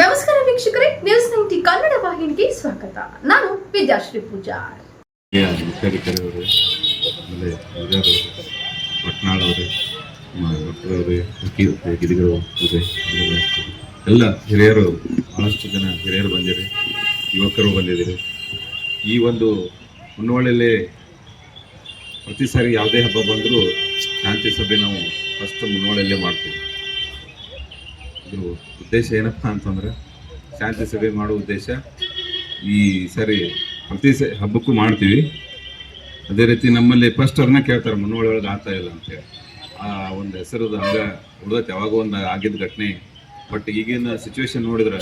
ನಮಸ್ಕಾರ ವೀಕ್ಷಕರೇ, news ninety Kannada ವಾಹಿನಿಗೆ ಸ್ವಾಗತ. ನಾನು ವಿದ್ಯಾಶ್ರೀ ಪೂಜಾ ಎಲ್ಲ ಹಿರಿಯರು, ಬಹಳಷ್ಟು ಜನ ಹಿರಿಯರು ಬಂದಿರಿ ಯುವಕರು ಬಂದಿದ್ದೀರಿ. ಈ ಒಂದು ಮುನ್ನೋಳಲ್ಲಿ ಪ್ರತಿ ಸಾರಿ ಯಾವುದೇ ಹಬ್ಬ ಬಂದರೂ ಶಾಂತಿ ಸಭೆ ನಾವು ಫಸ್ಟ್ ಮುನ್ನೋಳಲ್ಲೇ ಮಾಡ್ತೀವಿ. ಇದ್ರ ಉದ್ದೇಶ ಏನಪ್ಪ ಅಂತಂದ್ರೆ ಶಾಂತಿ ಸಭೆ ಮಾಡೋ ಉದ್ದೇಶ ಈ ಸರಿ ಪ್ರತಿ ಸ, ಹಬ್ಬಕ್ಕೂ ಮಾಡ್ತೀವಿ. ಅದೇ ರೀತಿ ನಮ್ಮಲ್ಲಿ ಫಸ್ಟ್ ಅವ್ರನ್ನ ಕೇಳ್ತಾರೆ ಮುನ್ನೋಳಿ ಒಳಗೆ ಆಗ್ತಾ ಇಲ್ಲ ಅಂತೇಳಿ ಆ ಒಂದು ಹೆಸರು ಹಂಗೆ ಉಳ್ದೈತೆ ಯಾವಾಗೋ ಒಂದು ಆಗಿದ್ದ ಘಟನೆ. ಬಟ್ ಈಗಿನ ಸಿಚುವೇಶನ್ ನೋಡಿದ್ರೆ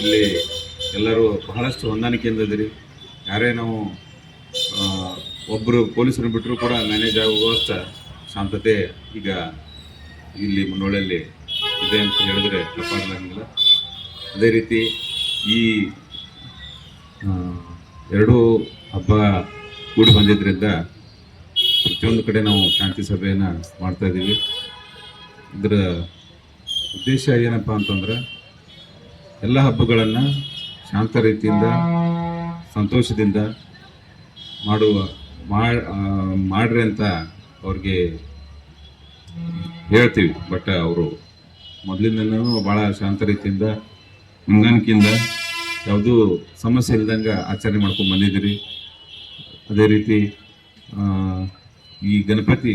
ಇಲ್ಲಿ ಎಲ್ಲರೂ ಬಹಳಷ್ಟು ಹೊಂದಾಣಿಕೆಯಿಂದ ಇದ್ದೀರಿ. ಯಾರೇ ನಾವು ಒಬ್ಬರು ಪೊಲೀಸರು ಬಿಟ್ಟರು ಕೂಡ ಮ್ಯಾನೇಜ್ ಆಗುವಷ್ಟು ಶಾಂತತೆ ಈಗ ಇಲ್ಲಿ ಮುನ್ನೋಳಿಯಲ್ಲಿ ಇದೆ ಅಂತ ಹೇಳಿದ್ರೆ ತಪ್ಪಾಗಲಾಗಿಲ್ಲ ಅದೇ ರೀತಿ ಈ ಎರಡೂ ಹಬ್ಬ ಕೂಡಿ ಬಂದಿದ್ದರಿಂದ ಪ್ರತಿಯೊಂದು ಕಡೆ ನಾವು ಶಾಂತಿ ಸಭೆಯನ್ನು ಮಾಡ್ತಾ ಇದ್ದೀವಿ. ಇದರ ಉದ್ದೇಶ ಏನಪ್ಪ ಅಂತಂದ್ರೆ ಎಲ್ಲ ಹಬ್ಬಗಳನ್ನು ಶಾಂತ ರೀತಿಯಿಂದ, ಸಂತೋಷದಿಂದ ಮಾಡುವ ಮಾಡ್ರಿ ಅಂತ ಅವ್ರಿಗೆ ಹೇಳ್ತೀವಿ. ಬಟ್ ಅವರು ಮೊದಲಿಂದನೂ ಭಾಳ ಶಾಂತ ರೀತಿಯಿಂದ ಹೊಂದಾಣಿಕೆಯಿಂದ ಯಾವುದೂ ಸಮಸ್ಯೆ ಇಲ್ದಂಗೆ ಆಚರಣೆ ಮಾಡ್ಕೊಂಡು ಬಂದಿದ್ದೀರಿ. ಅದೇ ರೀತಿ ಈ ಗಣಪತಿ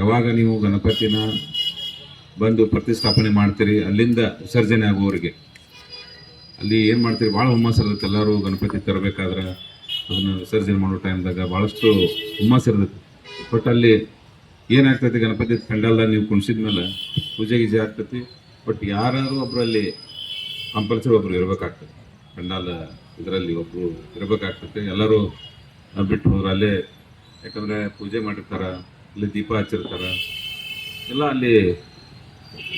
ಯಾವಾಗ ನೀವು ಗಣಪತಿನ ಬಂದು ಪ್ರತಿಷ್ಠಾಪನೆ ಮಾಡ್ತೀರಿ, ಅಲ್ಲಿಂದ ವಿಸರ್ಜನೆ ಆಗುವವರಿಗೆ? ಅಲ್ಲಿ ಏನು ಮಾಡ್ತೀರಿ? ಭಾಳ ಹುಮ್ಮಸ್ ಇರುತ್ತೆ. ಎಲ್ಲರೂ ಗಣಪತಿ ತರಬೇಕಾದ್ರೆ ಅದನ್ನು ವಿಸರ್ಜನೆ ಮಾಡೋ ಟೈಮ್ದಾಗ ಭಾಳಷ್ಟು ಹುಮ್ಮಸ್ ಇರ್ತೈತಿ. ಬಟ್ ಅಲ್ಲಿ ಏನಾಗ್ತೈತಿ ಗಣಪತಿ ಸಂಡಲ್ಲ ನೀವು ಕುಣಿಸಿದ್ಮೇಲೆ ಪೂಜೆ ಗೀಜೆ ಆಗ್ತೈತಿ. ಬಟ್ ಯಾರಾದರೂ ಒಬ್ಬರಲ್ಲಿ ಕಂಪಲ್ಸರಿ ಒಬ್ರು ಇರಬೇಕಾಗ್ತದೆ. ಪೆಂಡಾಲ್ ಇದರಲ್ಲಿ ಒಬ್ಬರು ಇರಬೇಕಾಗ್ತದೆ ಎಲ್ಲರೂ ಬಿಟ್ಟು ಹೋದ್ರೆ ಅಲ್ಲೇ, ಯಾಕಂದ್ರೆ ಪೂಜೆ ಮಾಡಿರ್ತಾರೆ, ಅಲ್ಲಿ ದೀಪ ಹಚ್ಚಿರ್ತಾರೆ. ಎಲ್ಲ ಅಲ್ಲಿ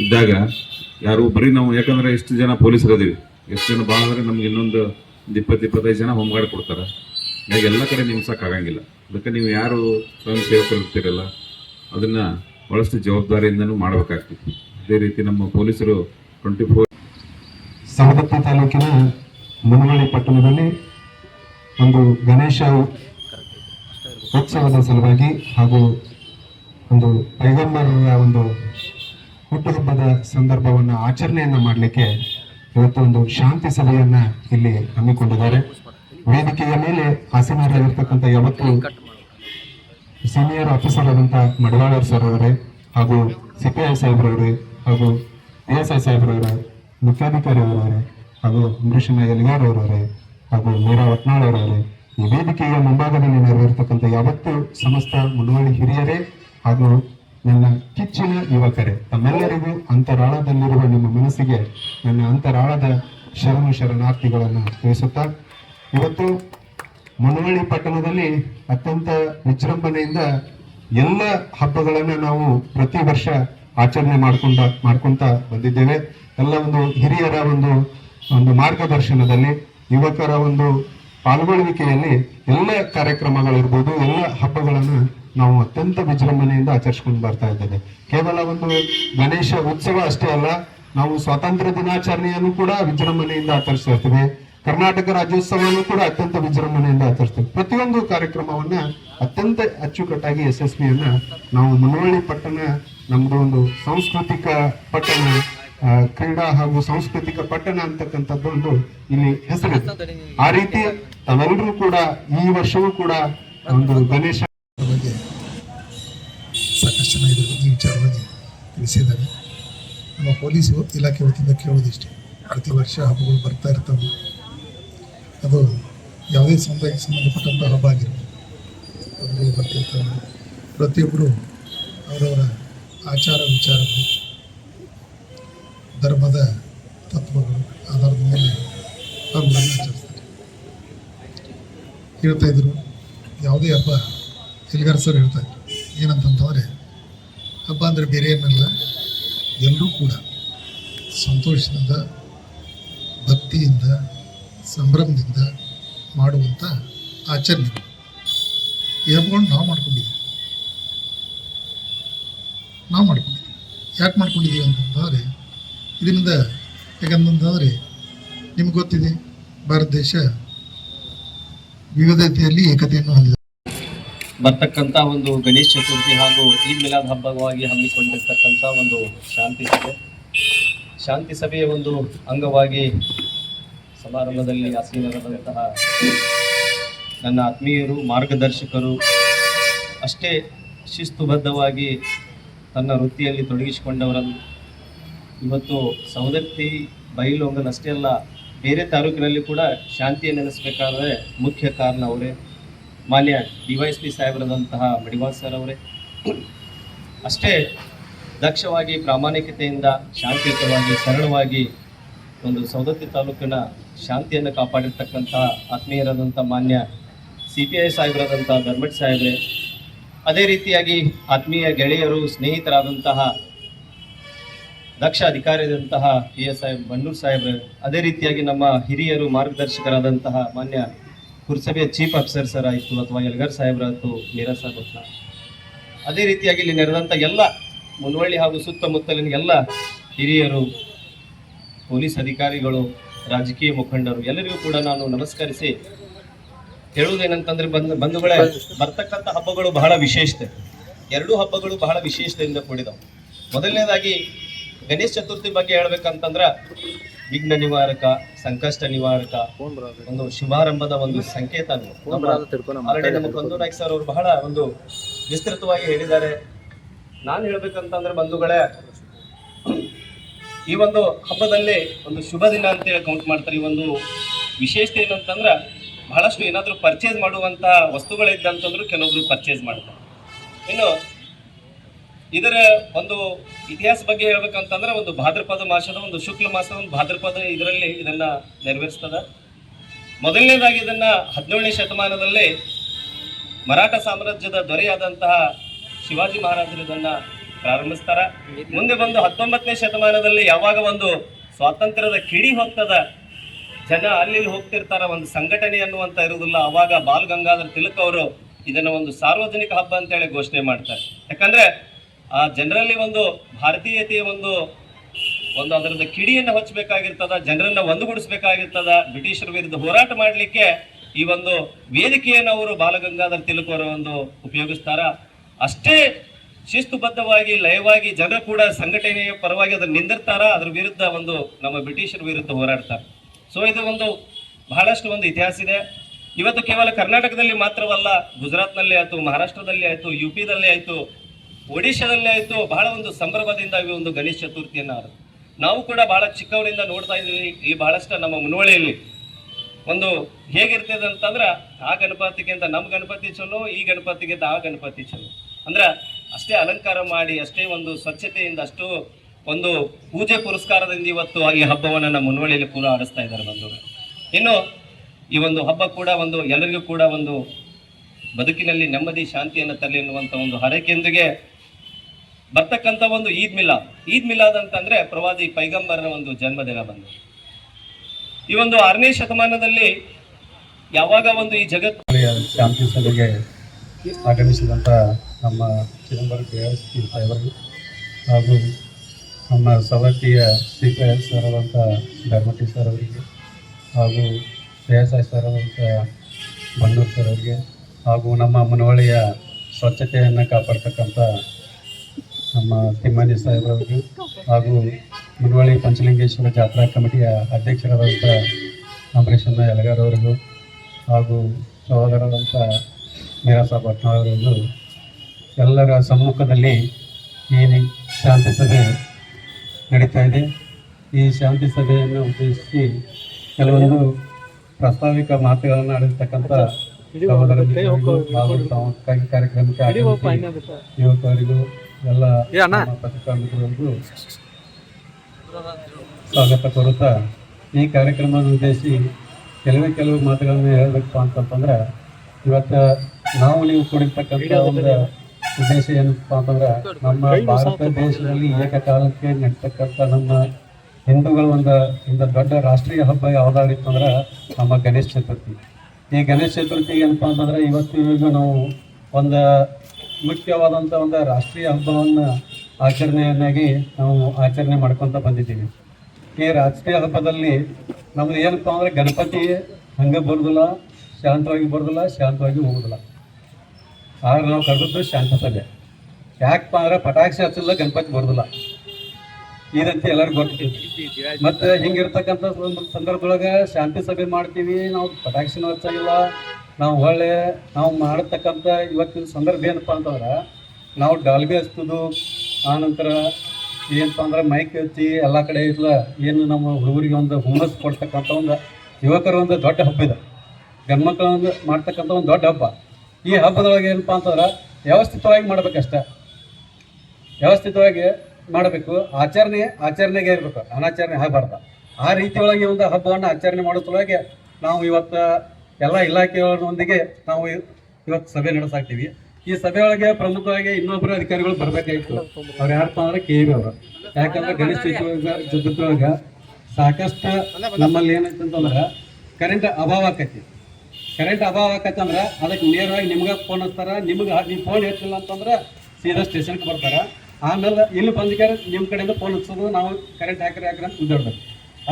ಇದ್ದಾಗ ಯಾರು ಬರೀ ನಾವು, ಯಾಕಂದ್ರೆ ಎಷ್ಟು ಜನ ಪೊಲೀಸರು ಅದೀವಿ. ಎಷ್ಟು ಜನ ಭಾಳ ಅಂದ್ರೆ ನಮ್ಗೆ ಇನ್ನೊಂದು ಇಪ್ಪತ್ತು, ಇಪ್ಪತ್ತೈದು ಜನ ಹೋಮ್ ಗಾರ್ಡ್ ಕೊಡ್ತಾರೆ. ಈಗ ಎಲ್ಲ ಕಡೆ ನಿಮ್ಸಕ್ಕಾಗಂಗಿಲ್ಲ ಅದಕ್ಕೆ ನೀವು ಯಾರು ಸ್ವಯಂ ಸೇವಕರು ಇರ್ತೀರಲ್ಲ ಅದನ್ನ ಬಹಳಷ್ಟು ಜವಾಬ್ದಾರಿಯಿಂದನೂ ಮಾಡಬೇಕಾಗ್ತಿತ್ತು ಅದೇ ರೀತಿ ನಮ್ಮ ಪೊಲೀಸರು ಟ್ವೆಂಟಿ ಫೋರ್ ಸವದತ್ತಿ ತಾಲೂಕಿನ ಮುನವಳ್ಳಿ ಪಟ್ಟಣದಲ್ಲಿ ಒಂದು ಗಣೇಶ ಉತ್ಸವದ ಸಲುವಾಗಿ ಹಾಗೂ ಒಂದು ಪೈಗಂಬರರ ಒಂದು ಹುಟ್ಟುಹಬ್ಬದ ಸಂದರ್ಭವನ್ನು ಆಚರಣೆಯನ್ನು ಮಾಡಲಿಕ್ಕೆ ಇವತ್ತು ಒಂದು ಶಾಂತಿ ಸಭೆಯನ್ನ ಇಲ್ಲಿ ಹಮ್ಮಿಕೊಂಡಿದ್ದಾರೆ. ವೇದಿಕೆಯ ಮೇಲೆ ಆಸೀನರಾಗಿರ್ತಕ್ಕಂಥ ಯಾವತ್ತು ಸೀನಿಯರ್ ಆಫೀಸರ್ ಆದಂಥ ಮಡವಾಳರ್ ಸರ್ ಅವರೇ ಹಾಗೂ ಸಿಪಿಐ ಸಾಹೇಬ್ರವರೇ ಹಾಗೂ ಪಿ ಎಸ್ ಐ ಸಾಹೇಬ್ರವರೇ ಮುಖ್ಯಾಧಿಕಾರಿ ಅವರವರೇ ಹಾಗೂ ಅಂಬರೀಷನ ಎಲ್ಗಾರ್ ಅವರವರೇ ಹಾಗೂ ಮೀರಾ ವಟ್ನಾಳ್ ಅವರವರೇ, ಈ ವೇದಿಕೆಯ ಮುಂಭಾಗದಲ್ಲಿ ನೆರವೇರ್ತಕ್ಕಂಥ ಯಾವತ್ತು ಸಮಸ್ತ ಮುನ್ನೋಳಿ ಹಿರಿಯರೇ ಹಾಗೂ ನನ್ನ ಕಿಚ್ಚಿನ ಯುವಕರೇ, ತಮ್ಮೆಲ್ಲರಿಗೂ ಅಂತರಾಳದಲ್ಲಿರುವ ನಿಮ್ಮ ಮನಸ್ಸಿಗೆ ನನ್ನ ಅಂತರಾಳದ ಶರಣು ಶರಣಾರ್ಥಿಗಳನ್ನು ತಿಳಿಸುತ್ತಾ, ಇವತ್ತು ಮುನವಳ್ಳಿ ಪಟ್ಟಣದಲ್ಲಿ ಅತ್ಯಂತ ವಿಜೃಂಭಣೆಯಿಂದ ಎಲ್ಲ ಹಬ್ಬಗಳನ್ನು ನಾವು ಪ್ರತಿ ವರ್ಷ ಆಚರಣೆ ಮಾಡ್ಕೊಂಡ, ಮಾಡ್ಕೊಂತ ಬಂದಿದ್ದೇವೆ. ಎಲ್ಲ ಒಂದು ಹಿರಿಯರ ಒಂದು ಒಂದು ಮಾರ್ಗದರ್ಶನದಲ್ಲಿ ಯುವಕರ ಒಂದು ಪಾಲ್ಗೊಳ್ಳುವಿಕೆಯಲ್ಲಿ ಎಲ್ಲ ಕಾರ್ಯಕ್ರಮಗಳಿರ್ಬೋದು, ಎಲ್ಲ ಹಬ್ಬಗಳನ್ನು ನಾವು ಅತ್ಯಂತ ವಿಜೃಂಭಣೆಯಿಂದ ಆಚರಿಸ್ಕೊಂಡು ಬರ್ತಾ ಇದ್ದೇವೆ. ಕೇವಲ ಒಂದು ಗಣೇಶ ಉತ್ಸವ ಅಷ್ಟೇ ಅಲ್ಲ, ನಾವು ಸ್ವಾತಂತ್ರ್ಯ ದಿನಾಚರಣೆಯನ್ನು ಕೂಡ ವಿಜೃಂಭಣೆಯಿಂದ ಆಚರಿಸ್ತಾ ಇರ್ತೇವೆ. ಕರ್ನಾಟಕ ರಾಜ್ಯೋತ್ಸವವನ್ನು ಕೂಡ ಅತ್ಯಂತ ವಿಜೃಂಭಣೆಯಿಂದ ಆಚರಿಸ್ತೇವೆ. ಪ್ರತಿಯೊಂದು ಕಾರ್ಯಕ್ರಮವನ್ನ ಅತ್ಯಂತ ಅಚ್ಚುಕಟ್ಟಾಗಿ ಯಶಸ್ವಿಯನ್ನ ನಾವು ಮನವಳ್ಳಿ ಪಟ್ಟಣ ನಮ್ದು ಒಂದು ಸಾಂಸ್ಕೃತಿಕ ಪಟ್ಟಣ ಕ್ರೀಡಾ ಹಾಗೂ ಸಾಂಸ್ಕೃತಿಕ ಪಟ್ಟಣ ಅಂತಕ್ಕಂಥದ್ದು ಒಂದು ಇಲ್ಲಿ ಹೆಸರು. ಆ ರೀತಿ ತಾವೆಲ್ಲರೂ ಕೂಡ ಈ ವರ್ಷವೂ ಕೂಡ ಒಂದು ಗಣೇಶ ಬಗ್ಗೆ ಸಾಕಷ್ಟು ಬಗ್ಗೆ ತಿಳಿಸಿದ್ದಾರೆ. ನಮ್ಮ ಪೊಲೀಸ್ ಇಲಾಖೆ ವತಿಯಿಂದ ಕೇಳೋದಿಷ್ಟೇ ಪ್ರತಿ ವರ್ಷ ಹಬ್ಬಗಳು ಬರ್ತಾ ಇರ್ತವೆ. ಅದು ಯಾವುದೇ ಸಮುದಾಯಕ್ಕೆ ಸಂಬಂಧಪಟ್ಟಂಥ ಹಬ್ಬ ಆಗಿರ್ಬೋದು. ಬರ್ತಿರ್ತವೆ ಪ್ರತಿಯೊಬ್ಬರು ಅವರವರ ಆಚಾರ ವಿಚಾರಗಳು, ಧರ್ಮದ ತತ್ವಗಳು, ಆಧಾರದ ಮೇಲೆ ಹಬ್ಬಗಳನ್ನು ಆಚರಿಸ್ತಾರೆ. ಹೇಳ್ತಾ ಇದ್ರು, ಯಾವುದೇ ಹಬ್ಬ, ಎಲ್ಗಾರ್ ಸರ್ ಹೇಳ್ತಾ ಇದ್ರು, ಏನಂತಂತಂದರೆ ಹಬ್ಬ ಅಂದರೆ ಬೇರೆ ಏನಲ್ಲ, ಎಲ್ಲರೂ ಕೂಡ ಸಂತೋಷದಿಂದ, ಭಕ್ತಿಯಿಂದ ಸಂಭ್ರಮದಿಂದ ಮಾಡುವಂಥ ಆಚರಣೆಗಳು. ಈ ನಾವು ಮಾಡ್ಕೊಂಡಿದ್ದೀವಿ. ನಾವು ಮಾಡ್ಕೊಂಡಿದ್ದೀವಿ. ಯಾಕೆ ಮಾಡ್ಕೊಂಡಿದ್ದೀವಿ ಅಂತಂದರೆ, ಇದರಿಂದ ಯಾಕಂತಂದರೆ ನಿಮ್ಗೆ ಗೊತ್ತಿದೆ, ಭಾರತ ದೇಶ ವಿವಿಧತೆಯಲ್ಲಿ ಏಕತೆಯನ್ನು ಹೊಂದಿದೆ. ಬರ್ತಕ್ಕಂಥ ಒಂದು ಗಣೇಶ ಚತುರ್ಥಿ ಹಾಗೂ ಈ ಮಿಲಾದ್ ಹಬ್ಬವಾಗಿ ಹಮ್ಮಿಕೊಂಡಿರ್ತಕ್ಕಂಥ ಒಂದು ಶಾಂತಿ ಸಭೆ. ಶಾಂತಿ ಸಭೆಯ ಒಂದು ಅಂಗವಾಗಿ ಸಮಾರಂಭದಲ್ಲಿ ಆಸೀನರಾದಂತಹ ನನ್ನ ಆತ್ಮೀಯರು, ಮಾರ್ಗದರ್ಶಕರು, ಅಷ್ಟೇ ಶಿಸ್ತುಬದ್ಧವಾಗಿ ತನ್ನ ವೃತ್ತಿಯಲ್ಲಿ ತೊಡಗಿಸಿಕೊಂಡವರನ್ನು. ಇವತ್ತು ಸವದತ್ತಿ ಬೈಲೊಂಗಲ್ ಅಷ್ಟೇ ಅಲ್ಲ, ಬೇರೆ ತಾಲೂಕಿನಲ್ಲಿ ಕೂಡ ಶಾಂತಿಯನ್ನು ನೆನೆಸಬೇಕಾದ್ರೆ ಮುಖ್ಯ ಕಾರಣ ಅವರೇ. ಮಾನ್ಯ ಡಿ ವೈ ಎಸ್ ಪಿ ಸಾಹೇಬರಾದಂತಹ ಮಡಿವಾಸ್ ಸರ್ ಅವರೇ. ಅಷ್ಟೇ ದಕ್ಷವಾಗಿ ಪ್ರಾಮಾಣಿಕತೆಯಿಂದ, ಶಾಂತಿಯುತವಾಗಿ, ಸರಳವಾಗಿ ಒಂದು ಸೌದತ್ತಿ ತಾಲೂಕಿನ ಶಾಂತಿಯನ್ನು ಕಾಪಾಡಿರ್ತಕ್ಕಂಥ ಆತ್ಮೀಯರಾದಂಥ ಮಾನ್ಯ ಸಿ ಪಿ ಐ ಸಾಹೇಬರಾದಂಥ ಧರ್ಮಟ್ ಸಾಹೇಬ್ರೆ, ಅದೇ ರೀತಿಯಾಗಿ ಆತ್ಮೀಯ ಗೆಳೆಯರು, ಸ್ನೇಹಿತರಾದಂತಹ ದಕ್ಷ ಅಧಿಕಾರಿಯಾದಂತಹ ಪಿ ಎಸ್ ಸಾಹೇಬ್ ಬಂಡೂರ್ ಸಾಹೇಬ್ರೆ, ಅದೇ ರೀತಿಯಾಗಿ ನಮ್ಮ ಹಿರಿಯರು, ಮಾರ್ಗದರ್ಶಕರಾದಂತಹ ಮಾನ್ಯ ಪುರಸಭೆಯ ಚೀಫ್ ಆಫೀಸರ್ ಸರ್ ಆಯಿತು ಅಥವಾ ಎಲ್ಗರ್ ಸಾಹೇಬ್ರಾಯ್ತು ನೀರಸ ಸಾಹೇಬ್ ಭಟ್ಲ. ಅದೇ ರೀತಿಯಾಗಿ ಇಲ್ಲಿ ನೆರೆದಂಥ ಎಲ್ಲ ಮುನ್ವಳ್ಳಿ ಹಾಗೂ ಸುತ್ತಮುತ್ತಲಿನ ಎಲ್ಲ ಹಿರಿಯರು ಪೊಲೀಸ್ ಅಧಿಕಾರಿಗಳು, ರಾಜಕೀಯ ಮುಖಂಡರು, ಎಲ್ಲರಿಗೂ ಕೂಡ ನಾನು ನಮಸ್ಕರಿಸಿ ಹೇಳುವುದೇನಂತಂದ್ರೆ ಬಂದ, ಬಂಧುಗಳೇ, ಬರ್ತಕ್ಕಂಥ ಹಬ್ಬಗಳು ಬಹಳ ವಿಶೇಷತೆ ಎರಡೂ ಹಬ್ಬಗಳು ಬಹಳ ವಿಶೇಷತೆಯಿಂದ ಕೂಡಿದವು. ಮೊದಲನೇದಾಗಿ ಗಣೇಶ ಚತುರ್ಥಿ ಬಗ್ಗೆ ಹೇಳ್ಬೇಕಂತಂದ್ರ ವಿಘ್ನ ನಿವಾರಕ, ಸಂಕಷ್ಟ ನಿವಾರಕ, ಒಂದು ಶುಭಾರಂಭದ ಒಂದು ಸಂಕೇತ ಆಲ್ರೆಡಿ ನಾಯ್ಕ ಸರ್ ಅವರು ಬಹಳ ಒಂದು ವಿಸ್ತೃತವಾಗಿ ಹೇಳಿದ್ದಾರೆ. ನಾನು ಹೇಳ್ಬೇಕಂತಂದ್ರೆ ಬಂಧುಗಳೇ ಈ ಒಂದು ಹಬ್ಬದಲ್ಲಿ ಒಂದು ಶುಭ ದಿನ ಅಂತೇಳಿ ಕೌಂಟ್ ಮಾಡ್ತಾರೆ. ಈ ಒಂದು ವಿಶೇಷತೆ ಏನಂತಂದ್ರೆ ಬಹಳಷ್ಟು ಏನಾದರೂ ಪರ್ಚೇಸ್ ಮಾಡುವಂಥ ವಸ್ತುಗಳಿದ್ದಂತಂದ್ರೂ ಕೆಲವೊಬ್ರು ಪರ್ಚೇಸ್ ಮಾಡ್ತಾರೆ. ಇನ್ನು ಇದರ ಒಂದು ಇತಿಹಾಸ ಬಗ್ಗೆ ಹೇಳ್ಬೇಕಂತಂದ್ರೆ ಒಂದು ಭಾದ್ರಪದ ಮಾಸದ ಒಂದು ಶುಕ್ಲ ಮಾಸದ ಒಂದು ಭಾದ್ರಪದ ಇದರಲ್ಲಿ ಇದನ್ನ ನೆರವೇರಿಸ್ತದ. ಮೊದಲನೇದಾಗಿ ಇದನ್ನ ಹದಿನೇಳನೇ ಶತಮಾನದಲ್ಲಿ ಮರಾಠ ಸಾಮ್ರಾಜ್ಯದ ದೊರೆಯಾದಂತಹ ಶಿವಾಜಿ ಮಹಾರಾಜರು ಇದನ್ನ ಪ್ರಾರಂಭಿಸ್ತಾರ. ಮುಂದೆ ಬಂದು ಹತ್ತೊಂಬತ್ತನೇ ಶತಮಾನದಲ್ಲಿ ಯಾವಾಗ ಒಂದು ಸ್ವಾತಂತ್ರ್ಯದ ಕಿಡಿ ಹೋಗ್ತದ, ಜನ ಅಲ್ಲಿ ಹೋಗ್ತಿರ್ತಾರ, ಒಂದು ಸಂಘಟನೆ ಅನ್ನುವಂತ ಇರುವುದಿಲ್ಲ. ಅವಾಗ ಬಾಲ್ ಗಂಗಾಧರ್ ತಿಲಕ್ ಅವರು ಇದನ್ನ ಒಂದು ಸಾರ್ವಜನಿಕ ಹಬ್ಬ ಅಂತೇಳಿ ಘೋಷಣೆ ಮಾಡ್ತಾರೆ. ಯಾಕಂದ್ರೆ ಆ ಜನರಲ್ಲಿ ಒಂದು ಭಾರತೀಯತೆಯ ಒಂದು ಒಂದು ಅದರದ ಕಿಡಿಯನ್ನು ಹಚ್ಚಬೇಕಾಗಿರ್ತದ, ಜನರನ್ನ ಒಂದುಗೂಡಿಸ್ಬೇಕಾಗಿರ್ತದ, ಬ್ರಿಟಿಷರ ವಿರುದ್ಧ ಹೋರಾಟ ಮಾಡಲಿಕ್ಕೆ ಈ ಒಂದು ವೇದಿಕೆಯನ್ನು ಅವರು ಬಾಲಗಂಗಾಧರ್ ತಿಲಕ್ ಅವರು ಒಂದು ಉಪಯೋಗಿಸ್ತಾರ. ಅಷ್ಟೇ ಶಿಸ್ತುಬದ್ಧವಾಗಿ, ಲಯವಾಗಿ ಜನರು ಕೂಡ ಸಂಘಟನೆಯ ಪರವಾಗಿ ಅದನ್ನು ನಿಂದಿರ್ತಾರ? ಅದ್ರ ವಿರುದ್ಧ ಒಂದು ನಮ್ಮ ಬ್ರಿಟಿಷರ ವಿರುದ್ಧ ಹೋರಾಡ್ತಾರೆ. ಸೊ ಇದು ಒಂದು ಬಹಳಷ್ಟು ಒಂದು ಇತಿಹಾಸ ಇದೆ. ಇವತ್ತು ಕೇವಲ ಕರ್ನಾಟಕದಲ್ಲಿ ಮಾತ್ರವಲ್ಲ, ಗುಜರಾತ್ನಲ್ಲಿ ಆಯಿತು, ಮಹಾರಾಷ್ಟ್ರದಲ್ಲಿ ಆಯಿತು ಯು ಪಿದಲ್ಲಿ ಆಯಿತು, ಒಡಿಶಾದಲ್ಲಿ ಆಯಿತು, ಬಹಳ ಒಂದು ಸಂಭ್ರಮದಿಂದ ಈ ಒಂದು ಗಣೇಶ ಚತುರ್ಥಿಯನ್ನ ನಾವು ಕೂಡ ಬಹಳ ಚಿಕ್ಕವರಿಂದ ನೋಡ್ತಾ ಇದ್ದೀವಿ, ಈ ಬಹಳಷ್ಟು ನಮ್ಮ ಮುನ್ವಳಿಯಲ್ಲಿ ಒಂದು ಹೇಗಿರ್ತದೆ ಅಂತಂದ್ರೆ, ಆ ಗಣಪತಿಗಿಂತ ನಮ್ಮ ಗಣಪತಿ ಚಲೋ, ಈ ಗಣಪತಿಗಿಂತ ಆ ಗಣಪತಿ ಚಲೋ. ಅಂದ್ರ ಅಷ್ಟೇ ಅಲಂಕಾರ ಮಾಡಿ, ಅಷ್ಟೇ ಒಂದು ಸ್ವಚ್ಛತೆಯಿಂದ, ಅಷ್ಟು ಒಂದು ಪೂಜೆ ಪುರಸ್ಕಾರದಿಂದ ಇವತ್ತು ಈ ಹಬ್ಬವನ್ನು ನಮ್ಮ ಮುನ್ವಳಿಯಲ್ಲಿ ಕೂಡ ಆಡಿಸ್ತಾ ಇದ್ದಾರೆ ಬಂದು ಇನ್ನು ಈ ಒಂದು ಹಬ್ಬ ಕೂಡ ಒಂದು ಎಲ್ಲರಿಗೂ ಕೂಡ ಒಂದು ಬದುಕಿನಲ್ಲಿ ನೆಮ್ಮದಿ, ಶಾಂತಿಯನ್ನು ತರಲಿ ಎನ್ನುವಂಥ ಒಂದು ಹರಕೆಯೊಂದಿಗೆ ಬರ್ತಕ್ಕಂಥ ಒಂದು ಈದ್ ಮಿಲಾದ್ ಈದ್ ಮಿಲಾದ್ ಅಂತಂದ್ರೆ ಪ್ರವಾದಿ ಪೈಗಂಬರನ ಒಂದು ಜನ್ಮದಿನ ಬಂದು ಈ ಒಂದು ಆರನೇ ಶತಮಾನದಲ್ಲಿ ಯಾವಾಗ ಒಂದು ಈ ಜಗತ್ತು ಶಾಂತಿ ಸಭೆಗೆ ಆಗಮಿಸಿದಂಥ ನಮ್ಮ ಚಿದಂಬರ ಸಾಹೇಬರು ಹಾಗೂ ನಮ್ಮ ಸವತಿಯ C P S Dharmati sir ಅವರಿಗೆ ಹಾಗೂ ಕೆ ಎಸ್ ಐ ಸರ್ ಆದಂಥ ಬಣ್ಣೂರ್ ಸರ್ ಅವರಿಗೆ ಹಾಗೂ ನಮ್ಮ ಮನವಳಿಯ ಸ್ವಚ್ಛತೆಯನ್ನು ಕಾಪಾಡ್ತಕ್ಕಂಥ ನಮ್ಮ ತಿಮ್ಮಣ್ಣಿ ಸಾಹೇಬ್ರವರಿಗೆ ಹಾಗೂ ಮುನವಳ್ಳಿ ಪಂಚಲಿಂಗೇಶ್ವರ ಜಾತ್ರಾ ಕಮಿಟಿಯ ಅಧ್ಯಕ್ಷರಾದಂಥ ಅಂಬರೀಷಣ್ಣ ಯಲಗಾರ್ ಅವರಿಗೂ ಹಾಗೂ ಸಹೋದರರಾದಂಥ ಮೀರಾಸಾ ಭಟ್ನಾಳವರಿಗೂ ಎಲ್ಲರ ಸಮ್ಮುಖದಲ್ಲಿ ಈ ಶಾಂತಿ ಸಭೆ ನಡೀತಾ ಇದೆ. ಈ ಶಾಂತಿ ಸಭೆಯನ್ನು ಉದ್ದೇಶಿಸಿ ಕೆಲವೊಂದು ಪ್ರಾಸ್ತಾವಿಕ ಮಾತುಗಳನ್ನು ಆಡಿರ್ತಕ್ಕಂಥ ಕಾರ್ಯಕ್ರಮಕ್ಕೆ ಯುವಕರಿಗೂ ಎಲ್ಲ ನಮ್ಮ ಪತ್ರಿಕಾ ಮಿತ್ರರಿಗೂ ಸ್ವಾಗತ ಕೋರುತ್ತಾ ಈ ಕಾರ್ಯಕ್ರಮದ ಉದ್ದೇಶಿಸಿ ಕೆಲವೇ ಕೆಲವು ಮಾತುಗಳನ್ನು ಹೇಳಬೇಕು ಅಂತಂತಂದ್ರೆ ಇವತ್ತು ನಾವು ನೀವು ಕೊಡಿರ್ತಕ್ಕಂಥ ಒಂದು ಉದ್ದೇಶ ಏನಪ್ಪ ಅಂತಂದ್ರೆ ನಮ್ಮ ಭಾರತ ದೇಶದಲ್ಲಿ ಏಕಕಾಲಕ್ಕೆ ನಡ್ತಕ್ಕಂಥ ನಮ್ಮ ಹಿಂದೂಗಳ ಒಂದು ಒಂದು ದೊಡ್ಡ ರಾಷ್ಟ್ರೀಯ ಹಬ್ಬ ಯಾವ್ದಾಗಿತ್ತು ಅಂದ್ರೆ ನಮ್ಮ ಗಣೇಶ ಚತುರ್ಥಿ. ಈ ಗಣೇಶ ಚತುರ್ಥಿ ಏನಪ್ಪ ಅಂತಂದ್ರೆ ಇವತ್ತಿಗೂ ನಾವು ಒಂದು ಮುಖ್ಯವಾದಂಥ ಒಂದು ರಾಷ್ಟ್ರೀಯ ಹಬ್ಬವನ್ನು ಆಚರಣೆಯನ್ನಾಗಿ ನಾವು ಆಚರಣೆ ಮಾಡ್ಕೊತ ಬಂದಿದ್ದೀವಿ. ಈ ರಾಷ್ಟ್ರೀಯ ಹಬ್ಬದಲ್ಲಿ ನಮ್ದು ಏನಪ್ಪ ಅಂದ್ರೆ ಗಣಪತಿ ಹಂಗೆ ಬರೋದಿಲ್ಲ ಶಾಂತವಾಗಿ ಬರೋದಿಲ್ಲ ಶಾಂತವಾಗಿ ಹೋಗೋದಿಲ್ಲ. ಆದ್ರೆ ನಾವು ಕರೆದದ್ದು ಶಾಂತ ಸಭೆ ಯಾಕಪ್ಪ ಅಂದ್ರೆ ಪಟಾಕ್ಷಿ ಹಚ್ಚಲ್ಲ ಗಣಪತಿ ಬರೋದಿಲ್ಲ. ಇದಂತ ಎಲ್ಲರಿಗೂ ಬರ್ತೀವಿ ಮತ್ತೆ ಹಿಂಗಿರ್ತಕ್ಕಂಥ ಸಂದರ್ಭದೊಳಗೆ ಶಾಂತಿ ಸಭೆ ಮಾಡ್ತೀವಿ, ನಾವು ಪಟಾಕ್ಷಿನೂ ಹಚ್ಚಂಗಿಲ್ಲ. ನಾವು ಒಳ್ಳೆ, ನಾವು ಮಾಡತಕ್ಕಂಥ ಇವತ್ತಿನ ಸಂದರ್ಭ ಏನಪ್ಪ ಅಂತಂದ್ರೆ, ನಾವು ಡಾಲ್ಬಿ ಹಚ್ತದು ಆನಂತರ ಏನಪ್ಪ ಅಂದ್ರೆ ಮೈಕ್ ಹಚ್ಚಿ ಎಲ್ಲ ಕಡೆ ಇಲ್ಲ ಏನು ನಮ್ಮ ಹುಡುಗರಿಗೆ ಒಂದು ಹುಮ್ಮಸ್ ಕೊಡ್ತಕ್ಕಂಥ ಒಂದು ಯುವಕರ ಒಂದು ದೊಡ್ಡ ಹಬ್ಬ ಇದೆ. ಗಂಡ್ಮಕ್ಳ ಒಂದು ಮಾಡ್ತಕ್ಕಂಥ ಒಂದು ದೊಡ್ಡ ಹಬ್ಬ. ಈ ಹಬ್ಬದೊಳಗೆ ಏನಪ್ಪ ಅಂತಂದ್ರೆ ವ್ಯವಸ್ಥಿತವಾಗಿ ಮಾಡ್ಬೇಕಷ್ಟೇ. ವ್ಯವಸ್ಥಿತವಾಗಿ ಮಾಡಬೇಕು. ಆಚರಣೆ ಆಚರಣೆಗೆ ಇರಬೇಕು. ಅನಾಚರಣೆ ಆಗಬಾರ್ದು. ಆ ರೀತಿ ಒಳಗೆ ಒಂದು ಹಬ್ಬವನ್ನು ಆಚರಣೆ ಮಾಡೋ ಸಲುವಾಗಿ ನಾವು ಇವತ್ತು ಎಲ್ಲ ಇಲಾಖೆಗಳೊಂದಿಗೆ ನಾವು ಇವತ್ತು ಸಭೆ ನಡೆಸಾಕ್ತೀವಿ. ಈ ಸಭೆಯೊಳಗೆ ಪ್ರಮುಖವಾಗಿ ಇನ್ನೊಬ್ಬರು ಅಧಿಕಾರಿಗಳು ಬರಬೇಕಾಗಿತ್ತು. ಅವ್ರು ಯಾರಪ್ಪ ಅಂದ್ರೆ ಕೆ ವಿ ಅವರು. ಯಾಕಂದ್ರೆ ಗಣೇಶ ಚತುರ್ಥಿ ಒಳಗೆ ಸಾಕಷ್ಟು ನಮ್ಮಲ್ಲಿ ಏನೈತೆ ಅಂತಂದ್ರೆ ಕರೆಂಟ್ ಅಭಾವ ಆಕೈತಿ. ಕರೆಂಟ್ ಅಭಾವ ಆಗತ್ತಂದ್ರೆ ಅದಕ್ಕೆ ನೇರವಾಗಿ ನಿಮ್ಗೆ ಫೋನ್ ಹಚ್ತಾರ, ನಿಮ್ಗೆ ನೀವು ಫೋನ್ ಹೆಚ್ಚಿಲ್ಲ ಅಂತಂದ್ರೆ ಸೀದಾ ಸ್ಟೇಷನ್ಗೆ ಬರ್ತಾರೆ. ಆಮೇಲೆ ಇಲ್ಲಿ ಬಂದಿದ್ದಾರೆ ನಿಮ್ಮ ಕಡೆಯಿಂದ ಫೋನ್ ಹಚ್ಚೋದು, ನಾವು ಕರೆಂಟ್ ಹಾಕ್ರಿ ಹಾಕ್ರಿ ಅಂತ ಉದ್ದಾಡ್ಬೇಕು.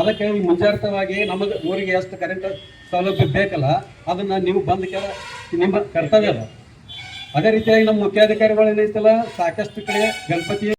ಅದಕ್ಕೆ ಮುಂಜಾಗ್ರತವಾಗಿ ನಮಗೆ ಊರಿಗೆ ಎಷ್ಟು ಕರೆಂಟ್ ಸೌಲಭ್ಯ ಬೇಕಲ್ಲ, ಅದನ್ನ ನೀವು ಬಂದ ಕೆಲ ನಿಮ್ಮ ಕರ್ತವ್ಯ ಅದ. ಅದೇ ರೀತಿಯಾಗಿ ನಮ್ಮ ಮುಖ್ಯಾಧಿಕಾರಿಗಳು ಏನೈತಲ್ಲ ಸಾಕಷ್ಟು ಕಡೆ ಗಣಪತಿ